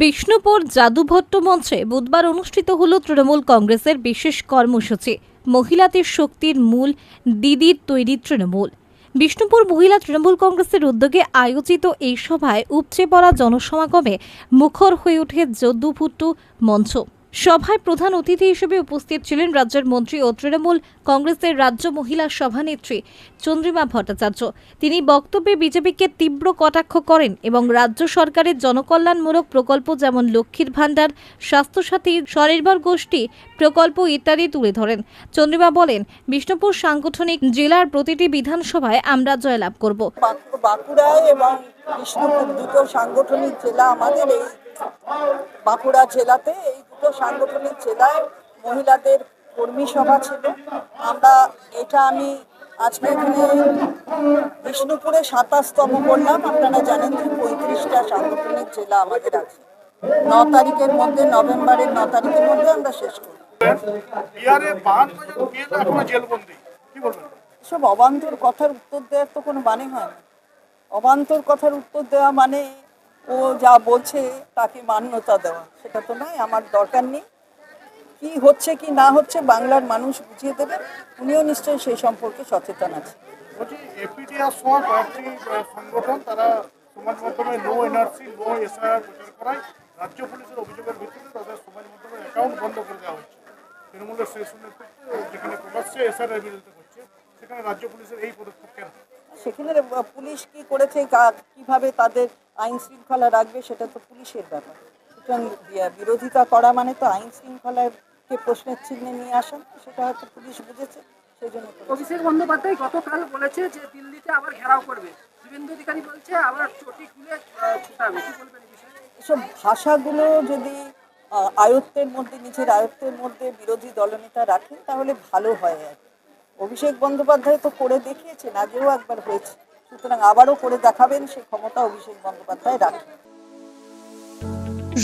বিষ্ণুপুর জাদুভট্ট মঞ্চে বুধবার অনুষ্ঠিত হল তৃণমূল কংগ্রেসের বিশেষ কর্মসূচি। মহিলাদের শক্তির মূল দিদির তৈরি তৃণমূল। বিষ্ণুপুর মহিলা তৃণমূল কংগ্রেসের উদ্যোগে আয়োজিত এই সভায় উপচে পড়া জনসমাগমে মুখর হয়ে ওঠে যদুভুট্টু মঞ্চ। সভায় প্রধান অতিথি হিসেবে উপস্থিত ছিলেন রাজ্যের মন্ত্রী ও তৃণমূল কংগ্রেসের রাজ্য মহিলা সভানেত্রী চন্দ্রিমা ভট্টাচার্য। তিনি বক্তব্যে বিজেপিকে তীব্র কটাক্ষ করেন এবং রাজ্য সরকারের জনকল্যাণমূলক প্রকল্প যেমন লক্ষ্মীর ভাণ্ডার, স্বাস্থ্যসাথী, স্বনির্ভর গোষ্ঠী, প্রকল্প ইত্যাদি তুলে ধরেন। চন্দ্রিমা বলেন, বিষ্ণুপুর সাংগঠনিক জেলার প্রতিটি বিধানসভায় আমরা জয়লাভ করব। বাঁকুড়ায় এবং বিষ্ণুপুর দুটো সাংগঠনিক জেলা আমাদের এই বাঁকুড়া জেলাতে এই দুটো সাংগঠনিক জেলায় মহিলাদের কর্মী সভা ছিল। আমরা এটা আমি আজকে এখানে বিষ্ণুপুরে সাতাশতম করলাম আপনারা জানেন যে পঁয়ত্রিশটা সাংগঠনিক জেলা আমাদের আছে। ন তারিখের মধ্যে নভেম্বরের ন তারিখের মধ্যে আমরা শেষ করি। এসব অবান্তর কথার উত্তর দেওয়ার তো কোনো মানে হয় না। অবান্তর কথার উত্তর দেওয়া মানে ও যা বলছে তাকে মান্যতা দেওয়া সেটা তো নয় আমার দরকার নেই। কি হচ্ছে কি না হচ্ছে বাংলার মানুষ বুঝিয়ে দেবে। উনিও নিশ্চয়ই সেই সম্পর্কে সচেতন আছে। বলছি এপিডিআর সহ কয়েকটি আহ, সংগঠন তারা সমাজ মাধ্যমে নো এনআরসি নো এসআইআর প্রচার করায়। রাজ্য পুলিশের অভিযোগের ভিত্তিতে তাদের সমাজ মাধ্যমে অ্যাকাউন্ট বন্ধ করে দেওয়া হচ্ছে। তৃণমূলের শীর্ষ নেতৃত্ব যেখানে প্রকাশ্যে এসআইআর বিরোধিতা করছে সেখানে রাজ্য পুলিশের এই পদক্ষেপ কেন? সেখানে পুলিশ কি করেছে কীভাবে তাদের আইন শৃঙ্খলা রাখবে সেটা তো পুলিশের ব্যাপার। সুতরাং বিরোধিতা করা মানে তো আইন শৃঙ্খলাকে প্রশ্নের চিহ্নে নিয়ে আসা সেটা হয়তো পুলিশ বুঝেছে সেই জন্য অভিষেক বন্দ্যোপাধ্যায় গতকাল বলেছে যে দিল্লিতে আবার ঘেরাও করবে। শুভেন্দু অধিকারী বলছে আবার চটি খুলে ছুটাবে। কি বলবেন এসব ভাষাগুলো যদি আয়ত্তের মধ্যে নিজের আয়ত্তের মধ্যে বিরোধী দলনেতা রাখেন তাহলে ভালো হয় আর কি। অভিষেক বন্দ্যোপাধ্যায় তো করে দেখিয়েছেন আগেও একবার হয়েছে। সুতরাং আবারও করে দেখাবেন সেই ক্ষমতা অভিষেক বন্দ্যোপাধ্যায় রাখেন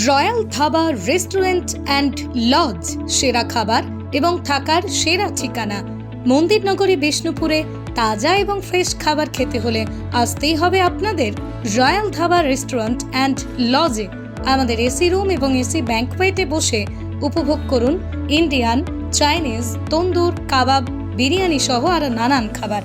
Royal Dhaba Restaurant and Lodge, সেরা খাবার এবং থাকার সেরা ঠিকানা। মন্দিরনগরী বিষ্ণুপুরে তাজা এবং ফ্রেশ খাবার খেতে হলে আসতেই হবে আপনাদের রয়্যাল ধাবা রেস্টুরেন্ট অ্যান্ড লজে। আমাদের এসি রুম এবং এসি ব্যাঙ্কওয়েটে বসে উপভোগ করুন ইন্ডিয়ান, চাইনিজ, তন্দুর, কাবাব, বিরিয়ানি সহ আরও নানান খাবার।